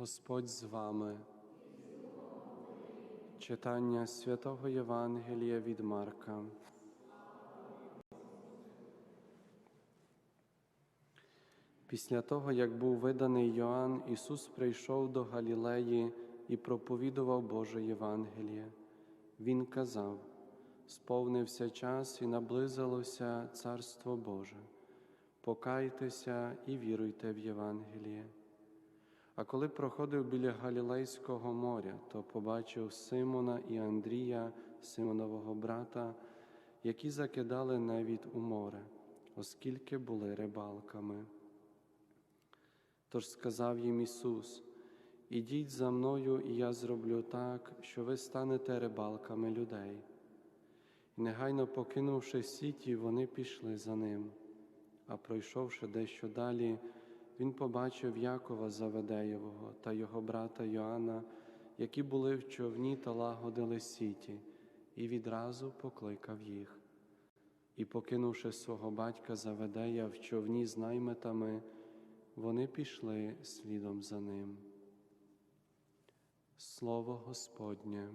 Господь з вами. Читання святого Євангелія від Марка. Після того, як був виданий Йоанн, Ісус прийшов до Галілеї і проповідував Боже Євангеліє. Він казав: сповнився час і наблизилося Царство Боже. Покайтеся і віруйте в Євангеліє. А коли проходив біля Галілейського моря, то побачив Симона і Андрія, Симонового брата, які закидали невід у море, оскільки були рибалками. Тож сказав їм Ісус: Ідіть за мною, і я зроблю так, що ви станете рибалками людей. І негайно покинувши сіті, вони пішли за ним. А пройшовши дещо далі, він побачив Якова Заведеєвого та його брата Йоанна, які були в човні та лагодили сіті, і відразу покликав їх. І, покинувши свого батька Заведея в човні з наймитами, вони пішли слідом за ним. Слово Господнє.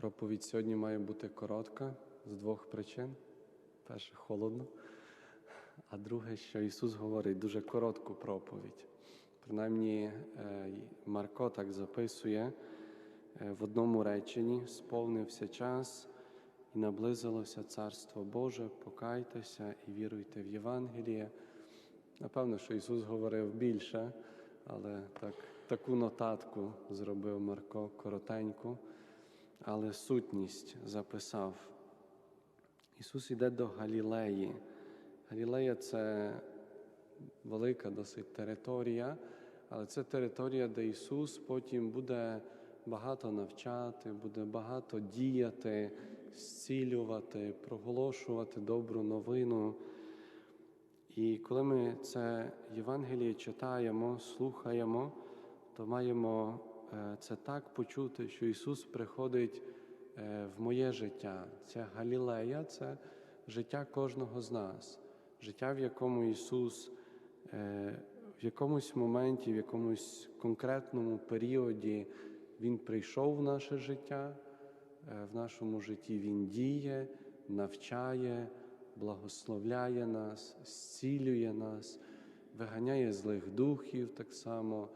Проповідь сьогодні має бути коротка з двох причин. Перше, холодно, а друге, що Ісус говорить дуже коротку проповідь. Принаймні, Марко так записує в одному реченні: сповнився час і наблизилося Царство Боже, покайтеся і віруйте в Євангеліє. Напевно, що Ісус говорив більше, але так, таку нотатку зробив Марко коротеньку але сутність записав. Ісус йде до Галілеї. Галілея це велика досить територія, але це територія, де Ісус потім буде багато навчати, буде багато діяти, зцілювати, проголошувати добру новину. І коли ми це Євангеліє читаємо, слухаємо, то маємо це так почути, що Ісус приходить в моє життя. Ця Галілея це життя кожного з нас, життя, в якому Ісус в якомусь моменті, в якомусь конкретному періоді Він прийшов в наше життя, в нашому житті Він діє, навчає, благословляє нас, зцілює нас, виганяє злих духів так само.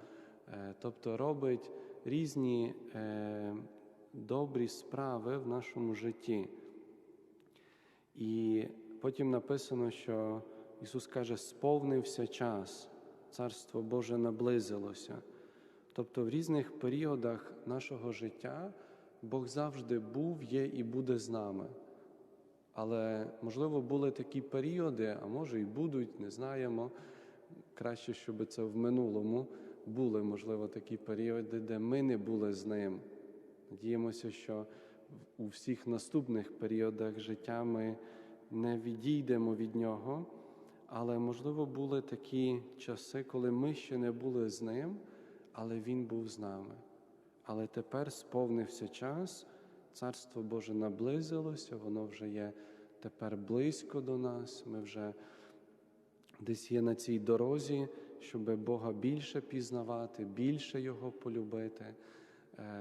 Тобто робить різні добрі справи в нашому житті. І потім написано, що Ісус каже, сповнився час, Царство Боже наблизилося. Тобто в різних періодах нашого життя Бог завжди був, є і буде з нами. Але, можливо, були такі періоди, а може і будуть, не знаємо. Краще, щоб це в минулому були, можливо, такі періоди, де ми не були з ним. Надіємося, що у всіх наступних періодах життя ми не відійдемо від нього, але, можливо, були такі часи, коли ми ще не були з ним, але Він був з нами. Але тепер сповнився час, Царство Боже наблизилося, воно вже є тепер близько до нас. Ми вже десь є на цій дорозі, щоб Бога більше пізнавати, більше Його полюбити,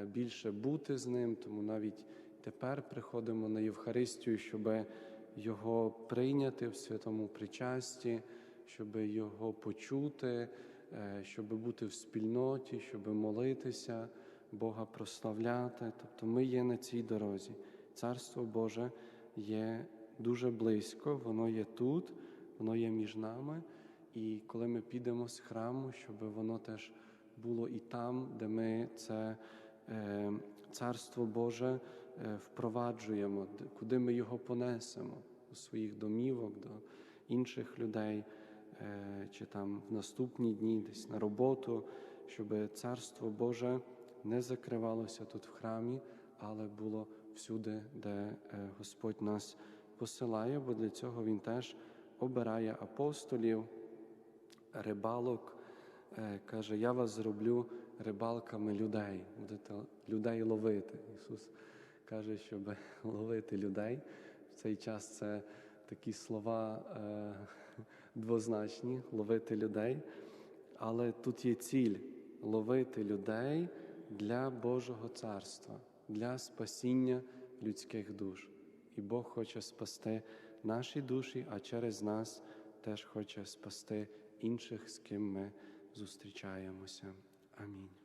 більше бути з Ним. Тому навіть тепер приходимо на Євхаристію, щоб Його прийняти в святому причасті, щоб Його почути, щоб бути в спільноті, щоб молитися, Бога прославляти. Тобто ми є на цій дорозі. Царство Боже є дуже близько, воно є тут воно є між нами. І коли ми підемо з храму, щоб воно теж було і там, де ми це е, Царство Боже е, впроваджуємо, куди ми його понесемо у своїх домівок, до інших людей, е, чи там в наступні дні, десь на роботу, щоб Царство Боже не закривалося тут в храмі, але було всюди, де Господь нас посилає, бо для цього Він теж обирає апостолів, рибалок, каже, я вас зроблю рибалками людей, будете людей ловити. Ісус каже, щоб ловити людей. В цей час це такі слова е, двозначні ловити людей. Але тут є ціль ловити людей для Божого царства, для спасіння людських душ. І Бог хоче спасти наші душі, а через нас теж хоче спасти інших, з ким ми зустрічаємося. Амінь.